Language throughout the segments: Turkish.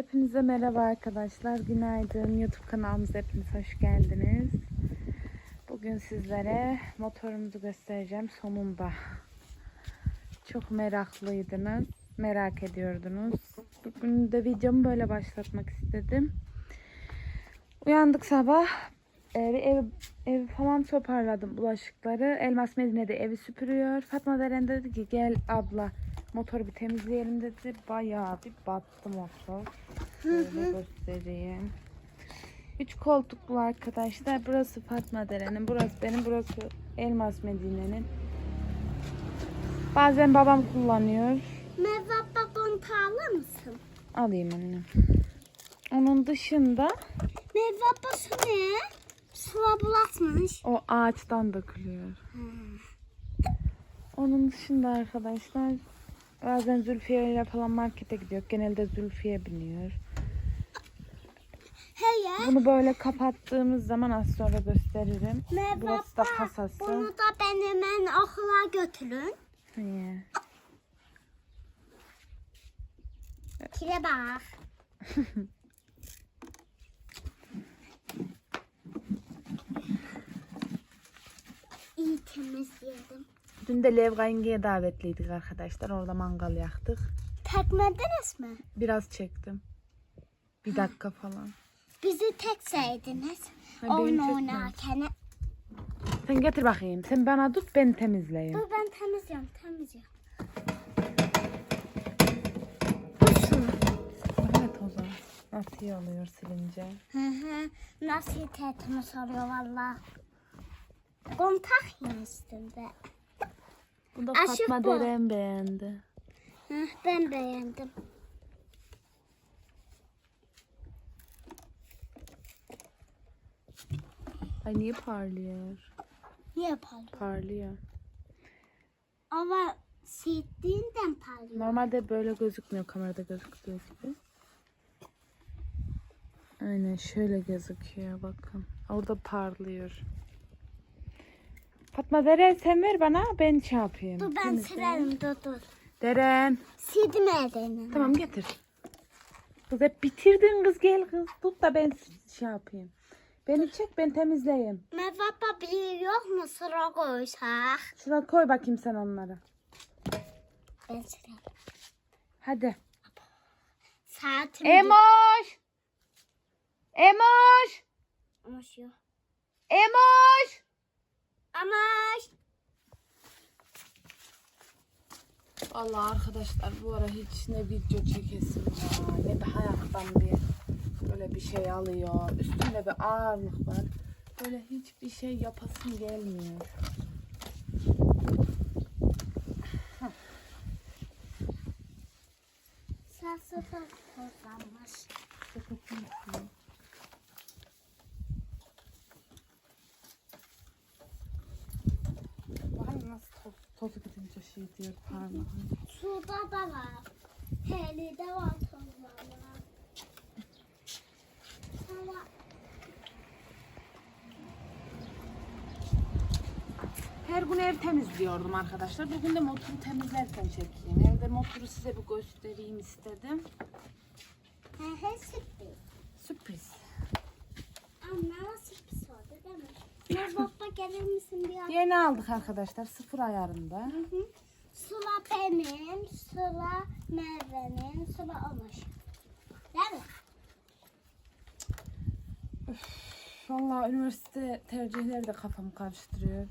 Hepinize merhaba arkadaşlar. Günaydın. YouTube kanalımıza hepiniz hoş geldiniz. Bugün sizlere motorumuzu göstereceğim sonunda. Çok meraklıydınız. Merak ediyordunuz. Bugün de videomu böyle başlatmak istedim. Uyandık sabah. Ev, ev, ev falan toparladım bulaşıkları. Elmas Medine de evi süpürüyor. Fatma Deren de dedi ki gel abla motoru bir temizleyelim dedi. Bayağı bir battı motor. Şöyle göstereyim. Üç koltuklu arkadaşlar. Burası Fatma Deren'in. Burası benim. Burası Elmas Medine'nin. Bazen babam kullanıyor. Merhaba babam pahalı mısın? Alayım anne. Onun dışında Merhaba su ne? Suya bulaşmış. o ağaçtan dökülüyor. Onun dışında arkadaşlar bazen Zülfiye ile falan markete gidiyor. Genelde Zülfiye biniyor. Bunu böyle kapattığımız zaman az sonra gösteririm. Merhaba. Burası da kasası. Bunu da ben hemen okula götürün. Niye? Kire bak. İyi temizledim. Dün de Levga yengeye davetliydik arkadaşlar. Orada mangal yaktık. Tekmediniz mi? Biraz çektim. Bir dakika falan. Bizi tek saydınız. Ha, beni Oyun çekme. oynarken. Sen getir bakayım. Sen bana tut ben temizleyeyim. Dur ben temizliyorum temizliyorum. Evet o zaman. Nasıl iyi oluyor silince? Hı hı. Nasıl tertemiz oluyor valla. Kontak yine üstünde. Bu da Aşık Fatma bu. Deren beğendi. Ben beğendim. Ay niye parlıyor? Niye parlıyor? Parlıyor. Ama sildiğinden parlıyor. Normalde böyle gözükmüyor kamerada gözüktüğü gibi. Aynen şöyle gözüküyor bakın. Orada parlıyor. Fatma Deren sen ver bana ben şey yapayım. Dur ben silerim dur dur. Deren. Sildim elini. Tamam getir. Kız hep bitirdin kız gel kız. Tut da ben şey yapayım. Beni çek ben temizleyeyim. Merhaba bir yok mu sıra koysak? Şuna koy bakayım sen onları. Ben silerim. Hadi. Saatim Emoş. Emoş. Ama şu. Emoş. Ama Vallahi arkadaşlar bu ara hiç ne video çekesim var ne de hayattan bir böyle bir şey alıyor. Üstünde bir ağırlık var. Böyle hiçbir şey yapasım gelmiyor. saksıfon tozlanmış. Bakın nasıl toz, tozu gidince şey diyor parmağım. Suda da var. Helide var. Sonra Her gün ev temizliyordum arkadaşlar. Bugün de motoru temizlerken çekeyim. Evde motoru size bir göstereyim istedim. he he sürpriz. Sürpriz. Ama sürpriz oldu değil mi? Gelir misin bir an? Yeni aldık arkadaşlar sıfır ayarında. Hı hı. Sıla benim, sıla Merve'nin, sıla Ömer. Değil mi? Vallahi üniversite tercihleri de kafamı karıştırıyor.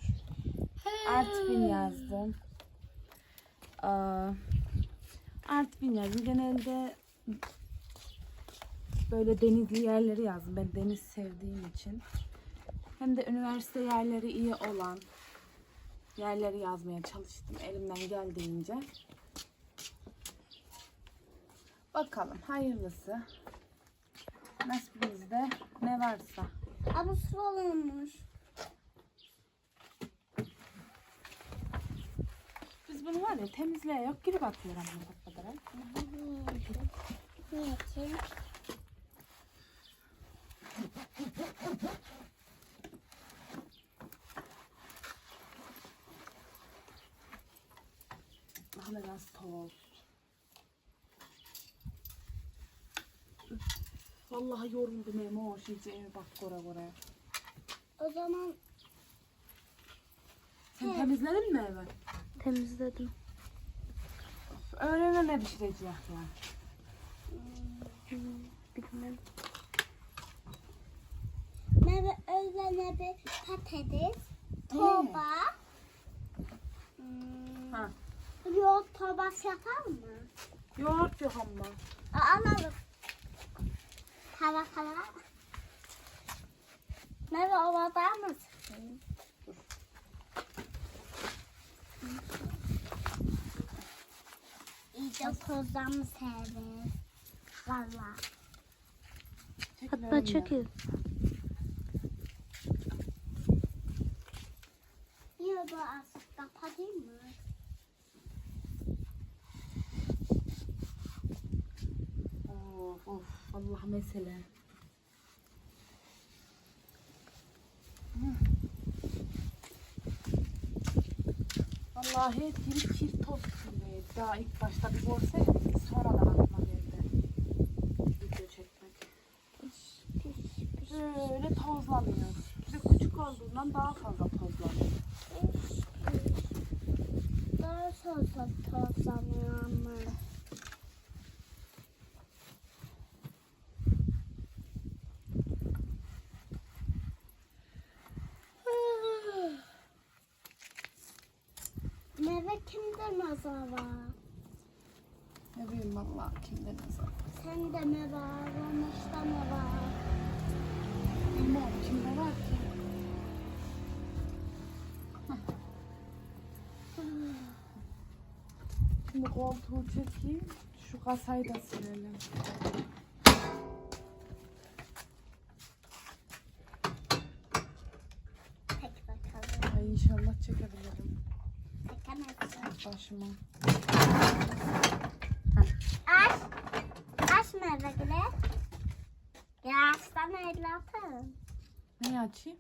Artvin yazdım. Aa, Artvin yazdım. Genelde böyle denizli yerleri yazdım. Ben deniz sevdiğim için. Hem de üniversite yerleri iyi olan yerleri yazmaya çalıştım elimden geldiğince. Bakalım hayırlısı. Nasibimizde ne varsa. Ama sıla olmuş. Biz bunu var ya temizliğe yok girip atıyorum bu kadar. Niye nasıl toz. Vallahi yoruldum Emo. Şimdi eve bak gora gora. O zaman Sen temizledin mi evi? Temizledim. Öğlene ne pişirecek ya? Bilmem. meyve öğlene bir patates, torba. Hmm. Ha. Yoğurt torbası yapar mı? Yoğurt yok ama. Aa, Alalım. Tava tava. Meyve ovada mısın? İyice tozdan mı sevdiniz? Valla. Hatta çekil. Niye bu azıcık kapatayım mı? Of of. Allah mesele. Vallahi kir kir toz içindeydi. Daha ilk başta bir görseydik sonradan aklıma geldi. Video çekmek. Böyle tozlanıyor. Bir de küçük olduğundan daha fazla tozlanıyor. Daha sonra tozlanıyor ama. Meyve kimde nazar var? Ne bileyim valla kimde ne zaman. Sende mi var? Ramışta mı var? Bilmem kimde var ki. Şimdi koltuğu çekeyim. Şu kasayı da silelim. Başıma. Aç. Aç meyve güle. Ya açsana evlatım. Neyi açayım?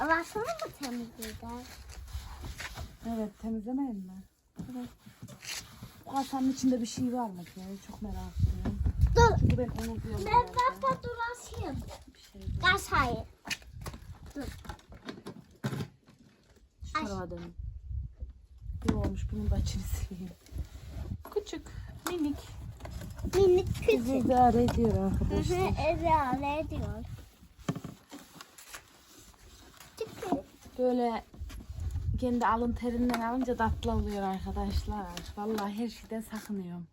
Baksana mı temizleyeceğiz? Evet temizlemeyin mi? Evet. Bu kasanın içinde bir şey var mı ki? Çok merak ediyorum. Dur. Çünkü ben unutuyorum. Ben baba durasıyım. Bir şey yok. Kaç dönün. Ne olmuş bunun da içini sileyim. Küçük, minik. Minik Bizi küçük. idare ediyor Hı hı, arkadaşlar. idare ediyor. Böyle kendi alın terinden alınca tatlı oluyor arkadaşlar. Vallahi her şeyden sakınıyorum.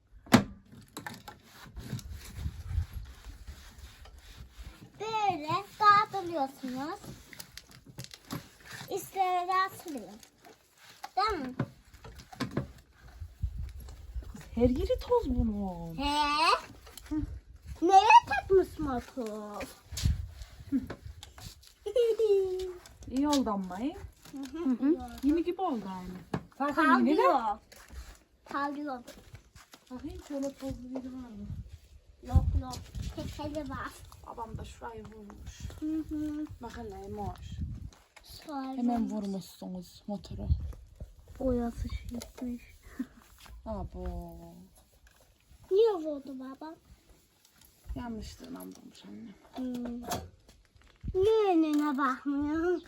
Böyle dağıtılıyorsunuz. Asılıyor. Değil mi? Her yeri toz bunun. He? Neye takmış motor? İyi oldu ama iyi. Yeni gibi oldu aynı. Zaten yeni de. Parlıyor. Bakayım şöyle tozlu biri var mı? Yok yok. Tekeli var. Babam da şurayı vurmuş. Hı hı. Bak hele Sonra- Hemen vurmuşsunuz motoru. Boyası şişmiş. Abo. Niye vurdu baba? Yanlışlığına vurmuş annem. Hmm. Niye önüne bakmıyor?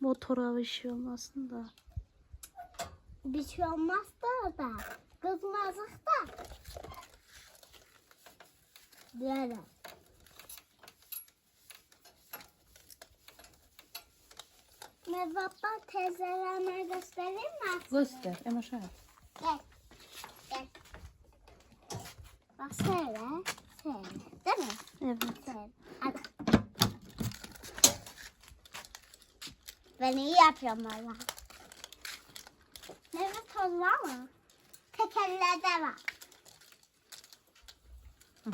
Motora bir şey olmasın da. Bir şey olmaz da da. Kızmazlık da. Böyle. Ne baba teyzelerine göstereyim mi? Göster. Ama şöyle. Gel. Gel. Bak şöyle. Şöyle. Değil mi? Evet. Şöyle. Hadi. Ben iyi yapıyorum valla. Meyve toz var mı? Tekerlerde var.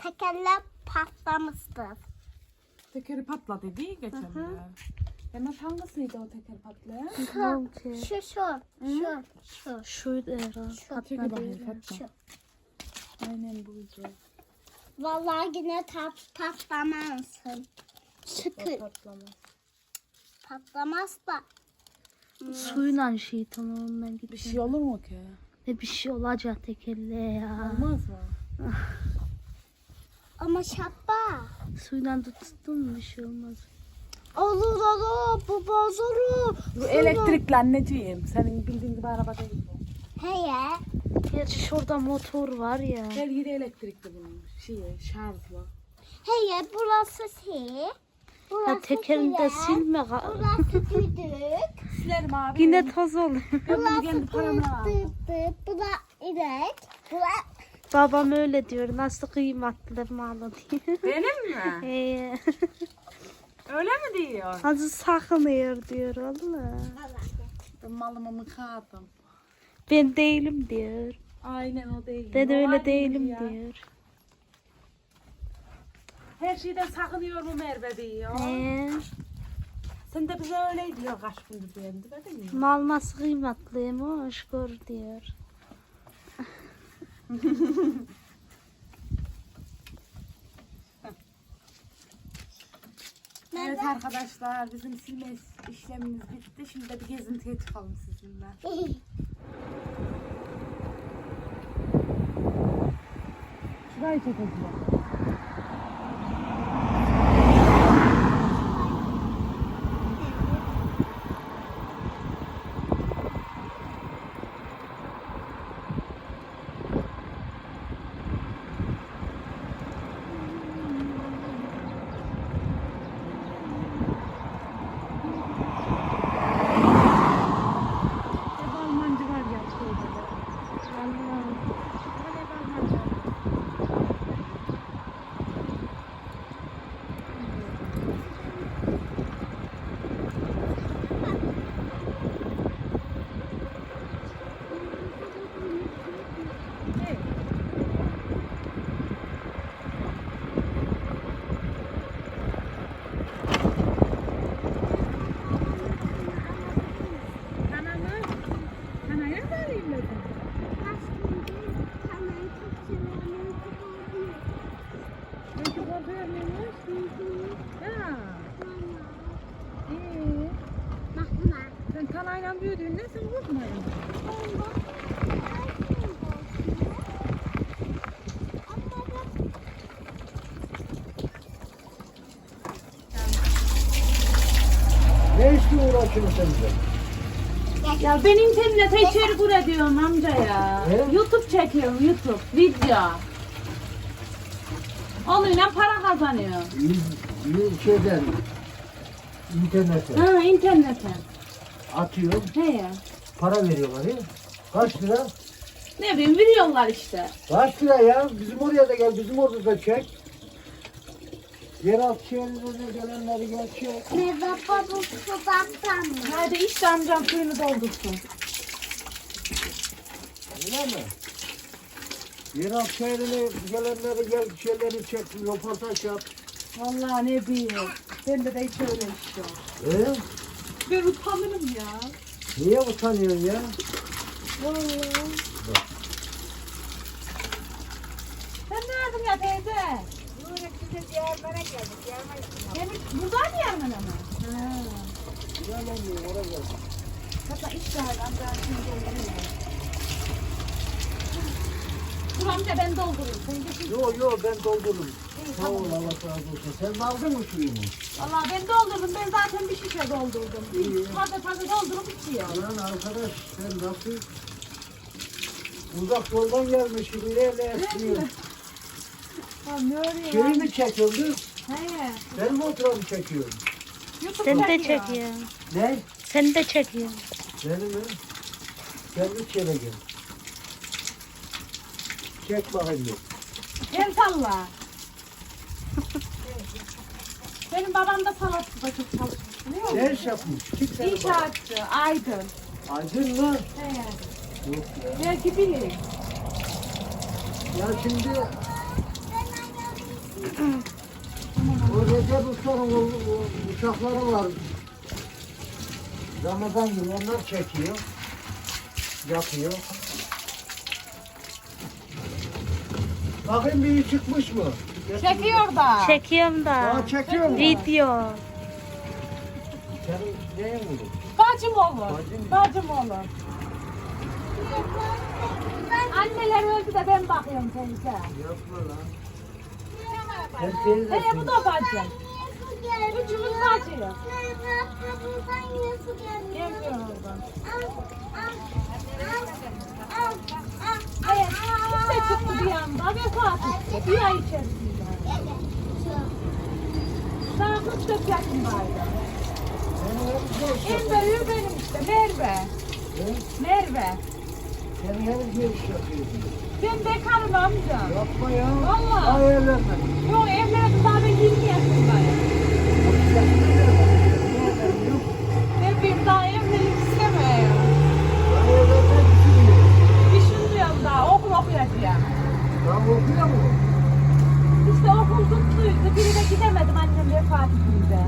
Tekerler patlamıştır. Tekeri patladı değil geçen Hı hı. De. Hemen hangisiydi o teker patlayan? Bilmem ki. Şu şu. Şu. Şu. Şuydu herhalde. Şu. Fatma. Şu. Aynen buydu. Vallahi yine tat, patlamazsın. Sıkı patlamaz. patlamaz da. Suyla şey tamam ben Bir şey olur mu ki? Ne bir şey olacak tekelle ya. Olmaz mı? Ama şapka. Suyla tuttun mu bir şey olmaz. Olur olur bu bozulur. Bu elektrikli anneciğim. Senin bildiğin gibi araba değil bu. Heye. Gerçi şurada motor var ya. Her yeri elektrikli bunun. Şey, şarjlı. Heye burası şey. Burası Ya tekerinde fren, silme. Burası düdük. Silerim abi. Yine toz bunu burası kendi dıt paramla aldım. dıt dıt. Bu da inek. Bu da Babam öyle diyor. Nasıl kıymetli malı diyor. Benim mi? Ee, Öyle mi diyor? Azı sakınıyor diyor valla. Ben malımı mıkadım. Ben değilim diyor. Aynen o değil. Ben O öyle değilim ya. diyor. Her şeyden sakınıyor mu Merve diyor. Ee, Sen de bize öyle diyor kaç gündür beğendi değil mi? mal nasıl kıymetliymiş gör diyor. Evet arkadaşlar bizim silme işlemimiz bitti. Şimdi de bir gezintiye çıkalım sizinle. Şurayı çekeceğim. Hep Almancı var ya şurada da. Vallahi. Hep Almancı var. Evet. Kanamı, kanaya da alayım dedim. Belki korkuyor muymuş? Ya, iyi. Sen kanayla büyüdüğünde sen korkmayın. Ne işle de? Ya ben internete içerik üretiyorum amca ya. Ne? YouTube çekiyorum YouTube, video. Onunla para kazanıyor. İyi, iyi şeyden internete Ha internete. atıyorum, He ya. para veriyorlar ya. Kaç lira? Ne bileyim veriyorlar işte. Kaç lira ya? Bizim oraya da gel, bizim orada da çek. Yeraltı şehirlerine gelenleri gel çek. Hadi işte amcam suyunu doldursun. Öyle mi? Yeraltı şehrine gelenleri gel, şeyleri çek, röportaj yap. Vallahi ne bileyim. Bende de hiç öyle işte. Ee? Ben utanırım ya. Niye utanıyorsun ya? Sen ne yaptın ya teyze? Demir, buradan mı Yermen'e mi? Ha. Oraya gel. Hatta işte amcam şimdi dolduruyor. Dur amca ben doldurayım. Sen getir. Yo yo ben doldururum. Sağ ol Allah razı olsun. Sen de aldın mı suyunu? Valla ben doldurdum. Ben zaten bir şişe doldurdum. İyi. Taze taze doldurup içiyor. Lan arkadaş sen nasıl uzak yoldan gelmiş gibi ne ne yapıyorsun? Ne örüyor? Şeyi mi çekiyorsun? He. Benim motorumu çekiyorum. Sen de çekiyor. çekiyor. Ne? Sen de çekiyor. Benim mi? Kendi çevireceğim. Çek bakayım. bir. El salla. Benim babam da salatçıda çok çalışmış biliyor musun? Ne iş yapmış? Kim seni bak? İnşaatçı, aydın. Aydın mı? He. Yok ya. Belki bilir. Ya şimdi o Recep Usta'nın o, o uçakları var. Ramazan günü onlar çekiyor. Yapıyor. Bakayım bir iyi çıkmış mı? Çekiyor da. Çekiyorum da. Aa çekiyor mu? Video. Senin neyin bu? Bacım olur. Bacım. Bacım olur. Anneler öldü de ben bakıyorum teyze. Yapma lan. Sen Hey bu da kapıdan yine su geldi. Gelmiyor oradan. Hayır, kimse çıktı bir anda vefat etti. Bir ay içerisinde. Daha 44 yaşındaydı. Seni hep şey En büyüğü benim işte Merve. Merve. Seni hep bir iş yapıyorsun. Ben bekarım amca. Yapma ya. Vallahi. Daha evlenmedin. Yok evlendim daha ben 20 yaşındayım. Ben bir daha evlilik istemiyorum. Daha evlenmek düşünmüyorum. Düşünmüyorum daha okul okuyacağım. Daha okuyor mu? İşte okul tutluydu. Biri de gidemedim annem vefat edince.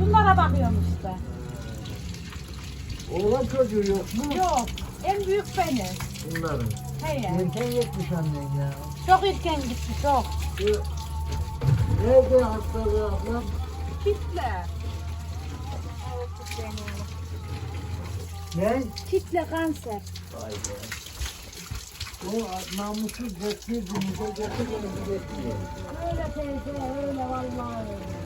Bunlara bakıyorum işte. Oğlan çocuğu yok mu? Yok. En büyük benim. Bunların. Erken yetmiş annen ya. Çok erken gitti çok. Şu- Nerede hastalığı ablam? Kitle. Ne? Kitle kanser. Vay be. O namussuz geçtiği günümüze getirmemizi getiriyor. Öyle teyze öyle vallahi öyle.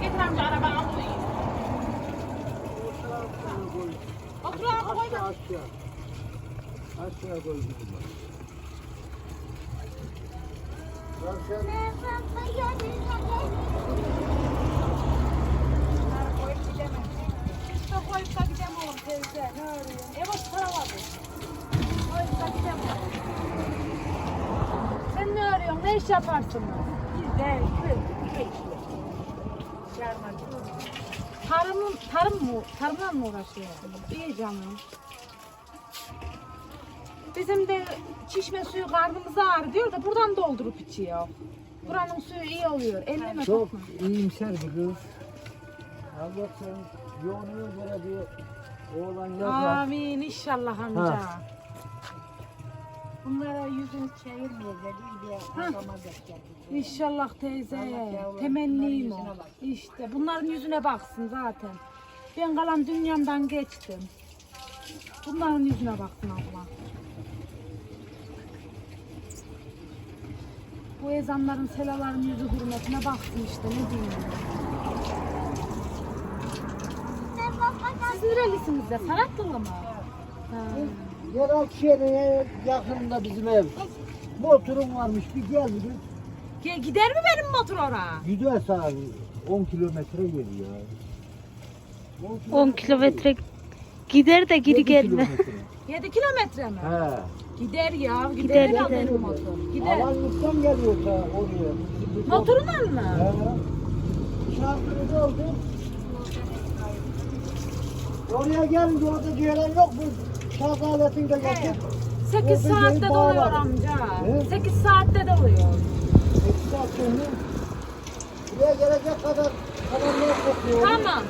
Getir amca araba alayım. Otur abi koy da. Aşağı. Aşağı koy geldi. Koyup da gidemem teyze. Ne arıyorsun? Ev hoş para var. Koyup da gidemem. Sen ne arıyorsun? Ne iş yaparsın? Biz de Tarım, tarım mı? Tarımla mı uğraşıyorsun? İyi canım. Bizim de çişme suyu karnımıza ağrı diyor da buradan doldurup içiyor. Buranın suyu iyi oluyor. Elleme çok sokma. iyimser bir kız. Allah sen yoğunluğu göre bir oğlan yazar. Amin inşallah amca. Ha. Bunlara yüzünü çevirmiyor dedi diye adama gösterdi. İnşallah teyze. Temennim o. İşte bunların yüzüne baksın zaten. Ben kalan dünyamdan geçtim. Bunların yüzüne baksın abla. Bu ezanların, selaların yüzü hürmetine baksın işte ne diyeyim. Siz nerelisiniz de? Sanatlılı mı? Ha. Yeraltı şehriye yakınında bizim ev. Motorum varmış bir gel bir. Ge- Gider mi benim motor oraya? Gidiyor sağa 10 kilometre geliyor. 10 kilometre gider de geri gelme. kilometre. 7 kilometre mi? He. Gider ya. Gider, Gider, gider, gider. benim motor. Gider. Geliyor ta oraya. Motorunla mı? He. Şarkını doldu. Oraya gelince orada gelen yok mu? Şarkı aletini de getir. 8 Orada saatte doluyor bağlar. amca. He? 8 saatte doluyor. Eksi sonra. Buraya gelecek kadar kalanlar kokuyor. Tamam.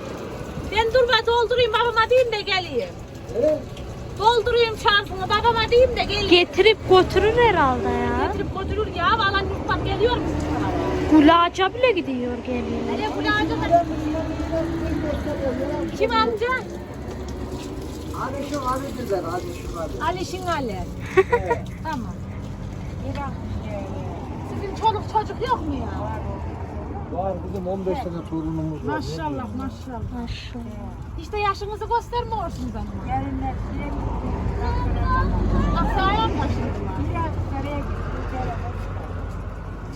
Ben dur ve doldurayım babama diyeyim de geleyim. Evet. Doldurayım şansını babama diyeyim de geleyim. Getirip götürür herhalde ya. Getirip götürür ya. Alan yurttan geliyor mu sizin tarafa? Bile gidiyor geliyor. Nereye kulağınca da? Kim amca? Hadi şu hadi güzel hadi şu. Alişin Ali. Evet. Tamam. Sizin çoluk çocuk yok mu ya? Var bizim 15 tane torunumuz var. Maşallah maşallah. Maşallah. İşte yaşınızı göstermiyorsunuz ama. Yarınlar. Aksaya mı başladılar? Biraz karaya gitti.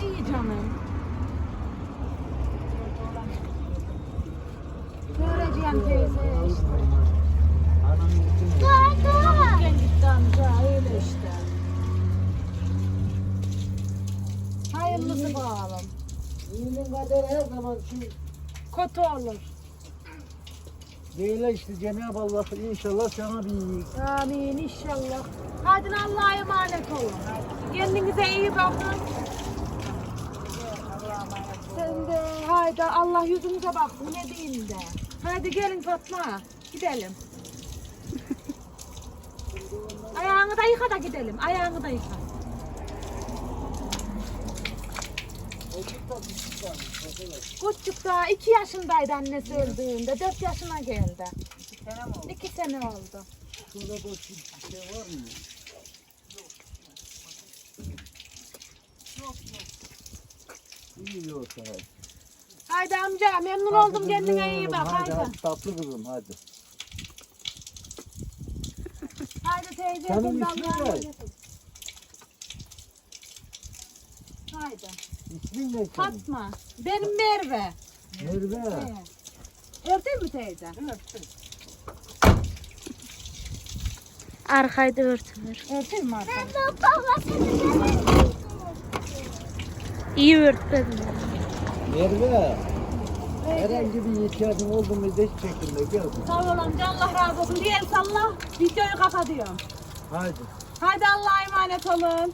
İyi canım. Göreceğim teyze işte. Gitsin. Çocukken gitti amca öyle işte. Hayırlısı bakalım. İyinin kaderi her zaman şu Kötü olur. Böyle işte Cenab-ı Allah inşallah sana bir. Amin inşallah. Hadi Allah'a emanet olun. Kendinize iyi bakın. Sen de haydi Allah yüzünüze baksın ne diyeyim de. Hadi gelin Fatma gidelim. Ayağını da yıka da gidelim. Ayağını da yıka. Küçük daha iki yaşındaydı annesi öldüğünde. Dört yaşına geldi. sene mi oldu? İki sene oldu. Şurada bir şey var mı? Yok yok. İyi yoksa hadi. Haydi amca memnun oldum kendine iyi bak haydi. tatlı kızım hadi. Haydi teyze. Senin sen de ismin ne? Haydi. İsmin ne senin? Fatma. Benim Merve. Merve. Örteyim mi teyze? Arkayda örtülür. Örteyim mi arkadaşlar? Ben baba seni İyi örtmedim. Merve. Herhangi bir ihtiyacın oldu mu hiç çekinme gel. Sağ ol amca Allah razı olsun. Diğer salla. Videoyu kapatıyorum. Hadi. Haydi Allah'a emanet olun.